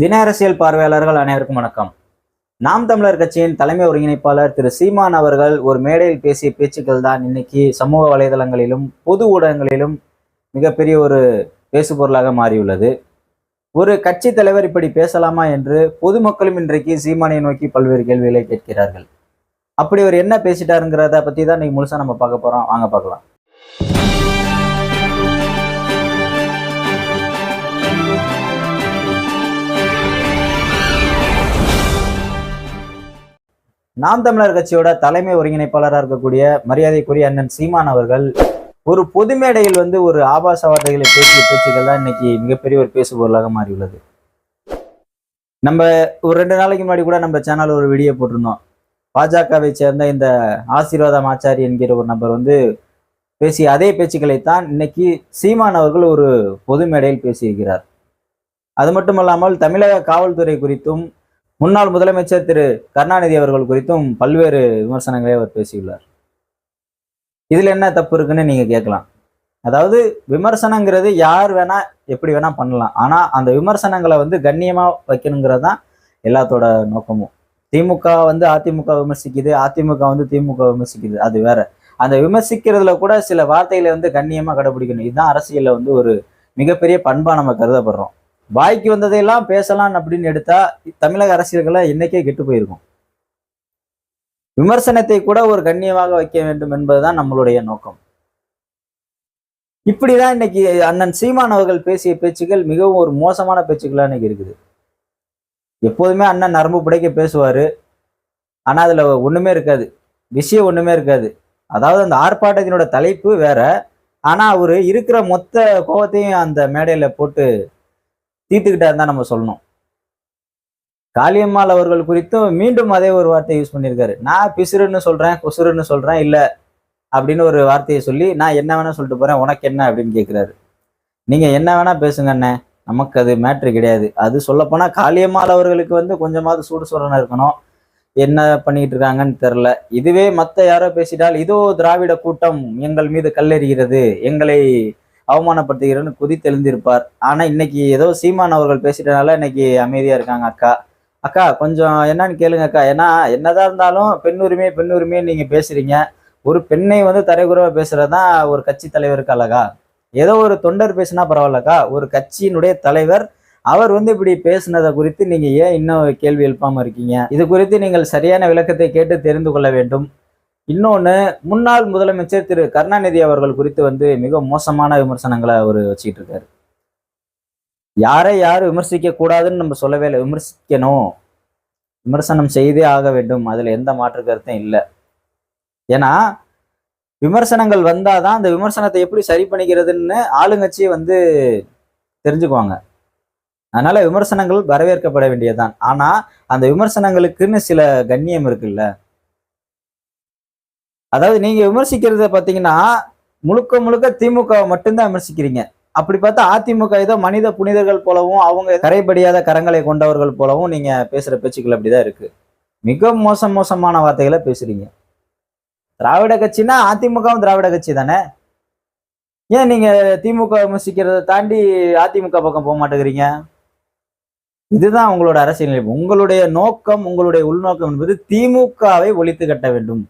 தின அரசியல் பார்வையாளர்கள் அனைவருக்கும் வணக்கம். நாம் தமிழர் கட்சியின் தலைமை ஒருங்கிணைப்பாளர் திரு சீமான் அவர்கள் ஒரு மேடையில் பேசிய பேச்சுக்கள் தான் இன்னைக்கு சமூக வலைதளங்களிலும் பொது ஊடகங்களிலும் மிகப்பெரிய ஒரு பேசுபொருளாக மாறியுள்ளது. ஒரு கட்சி தலைவர் இப்படி பேசலாமா என்று பொதுமக்களும் இன்றைக்கு சீமானை நோக்கி பல்வேறு கேள்விகளை கேட்கிறார்கள். அப்படி அவர் என்ன பேசிட்டாருங்கிறத பத்தி தான் இன்னைக்கு முழுசா நம்ம பார்க்க போறோம். வாங்க பார்க்கலாம். நாம் தமிழர் கட்சியோட தலைமை ஒருங்கிணைப்பாளராக இருக்கக்கூடிய மரியாதைக்குரிய அண்ணன் சீமான் அவர்கள் ஒரு பொது மேடையில் வந்து ஒரு ஆபாச வார்த்தைகளை பேசிய பேச்சுக்கள் தான் இன்னைக்கு மிகப்பெரிய ஒரு பேசுபொருளாக மாறியுள்ளது. நம்ம ஒரு ரெண்டு நாளைக்கு முன்னாடி கூட நம்ம சேனல் ஒரு வீடியோ போட்டிருந்தோம். பாஜகவை சேர்ந்த இந்த ஆசீர்வாதம் ஆச்சாரி என்கிற ஒரு நபர் வந்து பேசிய அதே பேச்சுக்களைத்தான் இன்னைக்கு சீமான் அவர்கள் ஒரு பொது மேடையில் பேசியிருக்கிறார். அது மட்டும் இல்லாமல் தமிழக காவல்துறை குறித்தும் முன்னாள் முதலமைச்சர் திரு கருணாநிதி அவர்கள் குறித்தும் பல்வேறு விமர்சனங்களை அவர் பேசியுள்ளார். இதில் என்ன தப்பு இருக்குன்னு நீங்க கேட்கலாம். அதாவது விமர்சனங்கிறது யார் வேணா எப்படி வேணா பண்ணலாம். ஆனால் அந்த விமர்சனங்களை வந்து கண்ணியமாக வைக்கணுங்கிறது தான் எல்லாத்தோட நோக்கமும். திமுக வந்து அதிமுக விமர்சிக்குது அதிமுக வந்து திமுக விமர்சிக்குது அது வேற. அந்த விமர்சிக்கிறதுல கூட சில வார்த்தைகளை வந்து கண்ணியமாக கடைபிடிக்கணும். இதுதான் அரசியலில் வந்து ஒரு மிகப்பெரிய பண்பாக நம்ம கருதப்படுறோம். வாய்க்கு வந்ததையெல்லாம் பேசலாம் அப்படின்னு எடுத்தா தமிழக அரசியல்களை இன்னைக்கே கெட்டு போயிருக்கும். விமர்சனத்தை கூட ஒரு கண்ணியமாக வைக்க வேண்டும் என்பதுதான் நம்மளுடைய நோக்கம். இப்படிதான் இன்னைக்கு அண்ணன் சீமான் அவர்கள் பேசிய பேச்சுகள் மிகவும் ஒரு மோசமான பேச்சுக்களா இன்னைக்கு இருக்குது. எப்போதுமே அண்ணன் நரம்பு புடைக்க பேசுவார். ஆனால் அதில் ஒன்றுமே இருக்காது. விஷயம் ஒன்றுமே இருக்காது. அதாவது அந்த ஆர்ப்பாட்டத்தினோட தலைப்பு வேற. ஆனால் அவர் இருக்கிற மொத்த கோபத்தையும் அந்த மேடையில் போட்டு தீர்த்துக்கிட்டாரு தான் நம்ம சொல்லணும். காளியம்மாள் அவர்கள் குறித்தும் மீண்டும் அதே ஒரு வார்த்தையை யூஸ் பண்ணியிருக்காரு. நான் பிசுறுன்னு சொல்றேன் குசுறுன்னு சொல்றேன் இல்ல அப்படின்னு ஒரு வார்த்தையை சொல்லி நான் என்ன வேணா சொல்லிட்டு போறேன் உனக்கு என்ன அப்படின்னு கேட்கிறாரு நீங்க என்ன வேணா பேசுங்க அண்ணே நமக்கு அது மேட்ரு கிடையாது. அது சொல்லப்போனா காளியம்மாள் அவர்களுக்கு வந்து கொஞ்சமாவது சூடு சூடனா இருக்கணும். என்ன பண்ணிட்டு இருக்காங்கன்னு தெரில இதுவே மற்ற யாரோ பேசிட்டால் இதோ திராவிட கூட்டம் எங்கள் மீது கல்லெறிகிறது எங்களை அவமானப்படுத்துகிறேன்னு குதித்தெழுந்திருப்பார். ஆனால் இன்னைக்கு ஏதோ சீமான் அவர்கள் பேசிட்டனால இன்னைக்கு அமைதியாக இருக்காங்க அக்கா. அக்கா கொஞ்சம் என்னன்னு கேளுங்க அக்கா. ஏன்னா என்னதான் இருந்தாலும் பெண் உரிமை பெண் உரிமையை பேசுறீங்க. ஒரு பெண்ணை வந்து தரைக்குறவாக பேசுறது தான் ஒரு கட்சி தலைவருக்கு அழகா? ஏதோ ஒரு தொண்டர் பேசினா பரவாயில்லக்கா ஒரு கட்சியினுடைய தலைவர் அவர் வந்து இப்படி பேசுனதை குறித்து நீங்கள் ஏன் இன்னும் கேள்வி எழுப்பாமல் இருக்கீங்க? இது குறித்து நீங்கள் சரியான விளக்கத்தை கேட்டு தெரிந்து கொள்ள வேண்டும். இன்னொன்று முன்னாள் முதலமைச்சர் திரு கருணாநிதி அவர்கள் குறித்து வந்து மிக மோசமான விமர்சனங்களை அவர் வச்சுக்கிட்டு இருக்காரு. யாரை யார் விமர்சிக்க கூடாதுன்னு நம்ம சொல்லவே இல்லை. விமர்சிக்கணும். விமர்சனம் செய்தே ஆக வேண்டும். அதுல எந்த மாற்று கருத்தும் இல்லை. ஏன்னா விமர்சனங்கள் வந்தாதான் அந்த விமர்சனத்தை எப்படி சரி பண்ணிக்கிறதுன்னு ஆளுங்கட்சியை வந்து தெரிஞ்சுக்குவாங்க. அதனால விமர்சனங்கள் வரவேற்கப்பட வேண்டியதுதான். ஆனா அந்த விமர்சனங்களுக்குன்னு சில கண்ணியம் இருக்குல்ல. அதாவது நீங்க விமர்சிக்கிறத பாத்தீங்கன்னா முழுக்க முழுக்க திமுக மட்டும்தான் விமர்சிக்கிறீங்க. அப்படி பார்த்தா அதிமுக ஏதோ மனித புனிதர்கள் போலவும் அவங்க கரைபடியாத கரங்களை கொண்டவர்கள் போலவும் நீங்க பேசுற பேச்சுக்கள் அப்படிதான் இருக்கு. மிக மோசம் மோசமான வார்த்தைகளை பேசுறீங்க. திராவிட கட்சினா அதிமுகவும் திராவிட கட்சி தானே? ஏன் நீங்க திமுக விமர்சிக்கிறத தாண்டி அதிமுக பக்கம் போக மாட்டேங்கிறீங்க? இதுதான் உங்களோட அரசியல் நிலைப்பு உங்களுடைய நோக்கம் உங்களுடைய உள்நோக்கம் என்பது திமுகவை ஒழித்து கட்ட வேண்டும்.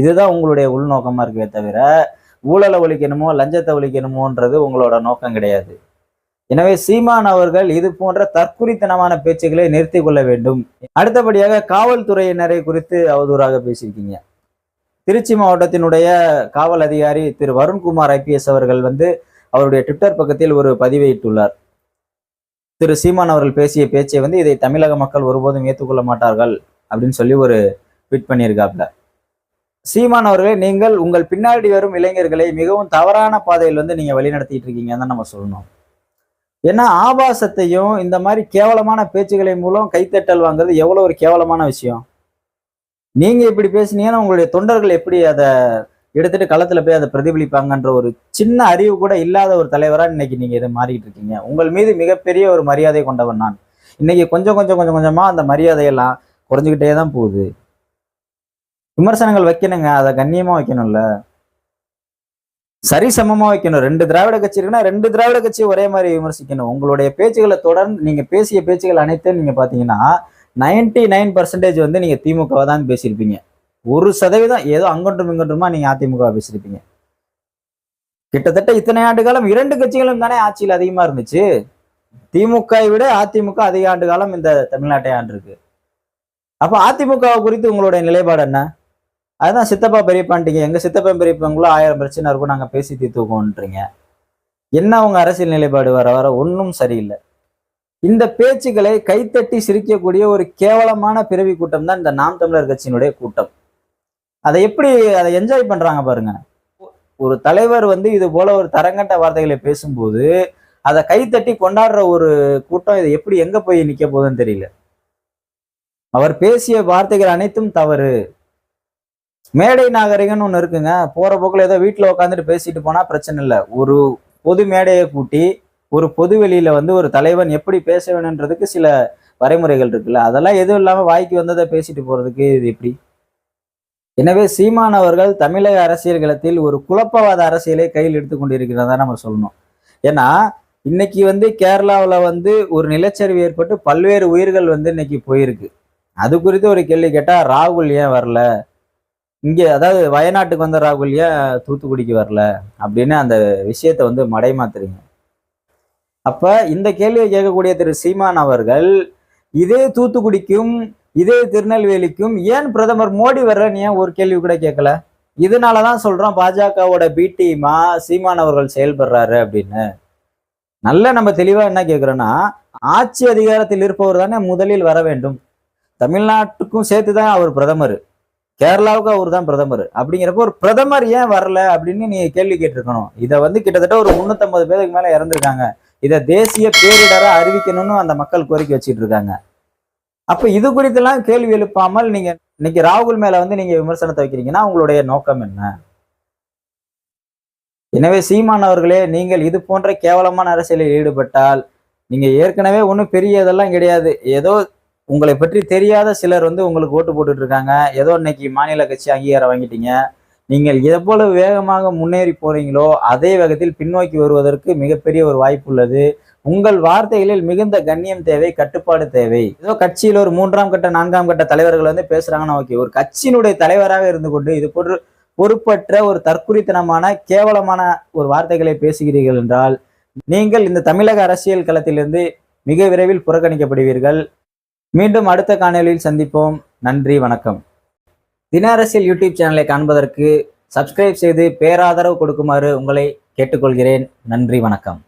இதுதான் உங்களுடைய உள்நோக்கமா இருக்கே தவிர ஊழலை ஒழிக்கணுமோ லஞ்சத்தை ஒழிக்கணுமோன்றது உங்களோட நோக்கம் கிடையாது. எனவே சீமான் அவர்கள் இது போன்ற தற்குறித்தனமான பேச்சுக்களை நிறுத்தி கொள்ள வேண்டும். அடுத்தபடியாக காவல்துறையினரை குறித்து அவதூறாக பேசியிருக்கீங்க. திருச்சி மாவட்டத்தினுடைய காவல் அதிகாரி திரு வருண்குமார் ஐபிஎஸ் அவர்கள் வந்து அவருடைய ட்விட்டர் பக்கத்தில் ஒரு பதிவை இட்டுள்ளார். திரு சீமான் அவர்கள் பேசிய பேச்சை வந்து இதை தமிழக மக்கள் ஒருபோதும் ஏற்றுக்கொள்ள மாட்டார்கள் அப்படின்னு சொல்லி ஒரு ட்விட் பண்ணியிருக்காப்ல. சீமான் அவர்களே நீங்கள் உங்கள் பின்னாடி வரும் இளைஞர்களை மிகவும் தவறான பாதையில் வந்து நீங்க வழிநடத்திட்டு இருக்கீங்கன்னு தான் நம்ம சொல்லணும். ஏன்னா ஆபாசத்தையும் இந்த மாதிரி கேவலமான பேச்சுகளை மூலம் கைத்தட்டல் வாங்குறது எவ்வளோ ஒரு கேவலமான விஷயம். நீங்கள் இப்படி பேசுனீங்கன்னா உங்களுடைய தொண்டர்கள் எப்படி அதை எடுத்துட்டு களத்தில் போய் அதை பிரதிபலிப்பாங்கன்ற ஒரு சின்ன அறிவு கூட இல்லாத ஒரு தலைவராக இன்னைக்கு நீங்கள் இதை மாறிட்டு இருக்கீங்க. உங்கள் மீது மிகப்பெரிய ஒரு மரியாதை கொண்டவன் நான். இன்னைக்கு கொஞ்சம் கொஞ்சம் கொஞ்சம் கொஞ்சமாக அந்த மரியாதையெல்லாம் குறைஞ்சிக்கிட்டே தான் போகுது. விமர்சனங்கள் வைக்கணுங்க. அதை கண்ணியமா வைக்கணும்ல. சரிசமமா வைக்கணும். ரெண்டு திராவிட கட்சி இருக்குன்னா ரெண்டு திராவிட கட்சி ஒரே மாதிரி விமர்சிக்கணும். உங்களுடைய பேச்சுகளை தொடர்ந்து நீங்க பேசிய பேச்சுகள் அனைத்தையும் நீங்க பாத்தீங்கன்னா நைன்டி நைன் பர்சன்டேஜ் வந்து நீங்க திமுகவை தான் பேசியிருப்பீங்க. ஒரு சதவீதம் ஏதோ அங்கொன்றும் இங்கொன்றுமா நீங்க அதிமுக பேசியிருப்பீங்க. கிட்டத்தட்ட இத்தனை ஆண்டு காலம் இரண்டு கட்சிகளும் தானே ஆட்சியில் அதிகமா இருந்துச்சு. திமுகவை விட அதிமுக அதிக ஆண்டு காலம் இந்த தமிழ்நாட்டை ஆண்டிருக்கு. அப்ப அதிமுக குறித்து உங்களுடைய நிலைப்பாடு என்ன? அதுதான் சித்தப்பா பெரியப்பான்ட்டீங்க எங்க சித்தப்பா பெரியப்பாங்களோ ஆயிரம் பிரச்சனை இருக்கும். நாங்க பேசி தீர்த்துக்கோன்றீங்க என்ன அவங்க அரசியல் நிலைப்பாடு வர வர ஒன்றும் சரியில்லை. இந்த பேச்சுக்களை கைத்தட்டி சிரிக்கக்கூடிய ஒரு கேவலமான பிறவி கூட்டம் தான் இந்த நாம் தமிழர் கட்சியினுடைய கூட்டம். அதை எப்படி அதை என்ஜாய் பண்றாங்க பாருங்க. ஒரு தலைவர் வந்து இது போல ஒரு தரங்கட்ட வார்த்தைகளை பேசும்போது அதை கைத்தட்டி கொண்டாடுற ஒரு கூட்டம் இது எப்படி எங்க போய் நிற்க போகுதுன்னு தெரியல. அவர் பேசிய வார்த்தைகள் அனைத்தும் தவறு. மேடை நாகரிகம்னு ஒன்று இருக்குங்க. போகிற போக்கில் ஏதோ வீட்டில் உட்காந்துட்டு பேசிட்டு போனால் பிரச்சனை இல்லை. ஒரு பொது மேடையை கூட்டி ஒரு பொது வெளியில் வந்து ஒரு தலைவன் எப்படி பேச வேணுன்றதுக்கு சில வரைமுறைகள் இருக்குல்ல. அதெல்லாம் எதுவும் இல்லாமல் வாய்க்கு வந்ததை பேசிட்டு போகிறதுக்கு இது எப்படி? எனவே சீமான் அவர்கள் தமிழக அரசியல் களத்தில் ஒரு குழப்பவாத அரசியலை கையில் எடுத்துக்கொண்டிருக்கிறதா நம்ம சொல்லணும். ஏன்னா இன்னைக்கு வந்து கேரளாவில் வந்து ஒரு நிலச்சரிவு ஏற்பட்டு பல்வேறு உயிர்கள் வந்து இன்னைக்கு போயிருக்கு. அது குறித்து ஒரு கேள்வி கேட்டால் ராகுல் ஏன் வரல? இங்கே அதாவது வயநாட்டுக்கு வந்த ராகுல் ஏன் தூத்துக்குடிக்கு வரல அப்படின்னு அந்த விஷயத்த வந்து மடைமாத்துறீங்க. அப்போ இந்த கேள்வியை கேட்கக்கூடிய திரு சீமான் அவர்கள் இதே தூத்துக்குடிக்கும் இதே திருநெல்வேலிக்கும் ஏன் பிரதமர் மோடி வர்றன்னு ஏன் ஒரு கேள்வி கூட கேட்கல? இதனால தான் சொல்கிறோம் பாஜகவோட பிடிமா சீமான் அவர்கள் செயல்படுறாரு அப்படின்னு. நல்ல நம்ம தெளிவாக என்ன கேட்குறோன்னா ஆட்சி அதிகாரத்தில் இருப்பவர் தானே முதலில் வர வேண்டும். தமிழ்நாட்டுக்கும் சேர்த்து தான் அவர் பிரதமர். கேரளாவுக்கு அவர் தான் பிரதமர். அப்படிங்கிறப்ப ஒரு பிரதமர் ஏன் வரல அப்படின்னு நீ கேள்வி கேட்டிருக்கணும். இதை வந்து கிட்டத்தட்ட ஒரு முன்னூத்தம்பது பேருக்கு மேல இறந்துருக்காங்க. இதை தேசிய பேரிடரா அறிவிக்கணும்னு அந்த மக்கள் கோரிக்கை வச்சிட்டு இருக்காங்க அப்ப இது குறித்தெல்லாம் கேள்வி எழுப்பாமல் நீங்க இன்னைக்கு ராகுல் மேல வந்து நீங்க விமர்சனத்தை வைக்கிறீங்கன்னா உங்களுடைய நோக்கம் என்ன? எனவே சீமான் அவர்களே நீங்கள் இது போன்ற கேவலமான அரசியலில் ஈடுபட்டால் நீங்க ஏற்கனவே ஒன்றும் பெரிய இதெல்லாம் கிடையாது. ஏதோ உங்களை பற்றி தெரியாத சிலர் வந்து உங்களுக்கு ஓட்டு போட்டுட்டு இருக்காங்க ஏதோ இன்னைக்கு மாநில கட்சி அங்கீகாரம் வாங்கிட்டீங்க. நீங்கள் எவ்வளவு வேகமாக முன்னேறி போறீங்களோ அதே வேகத்தில் பின்னோக்கி வருவதற்கு மிகப்பெரிய ஒரு வாய்ப்பு உள்ளது. உங்கள் வார்த்தைகளில் மிகுந்த கண்ணியம் தேவை கட்டுப்பாடு தேவை. ஏதோ கட்சியில் ஒரு மூன்றாம் கட்ட நான்காம் கட்ட தலைவர்கள் வந்து பேசுறாங்கன்னா ஓகே. ஒரு கட்சியினுடைய தலைவராக இருந்து கொண்டு இது போன்று பொறுப்பற்ற ஒரு தற்குறித்தனமான கேவலமான ஒரு வார்த்தைகளை பேசுகிறீர்கள் என்றால் நீங்கள் இந்த தமிழக அரசியல் களத்திலிருந்து மிக விரைவில் புறக்கணிக்கப்படுவீர்கள். மீண்டும் அடுத்த காணொலியில் சந்திப்போம். நன்றி வணக்கம். தின அரசியல் யூடியூப் சேனலை காண்பதற்கு சப்ஸ்கிரைப் செய்து பேராதரவு கொடுக்குமாறு உங்களை கேட்டுக்கொள்கிறேன். நன்றி வணக்கம்.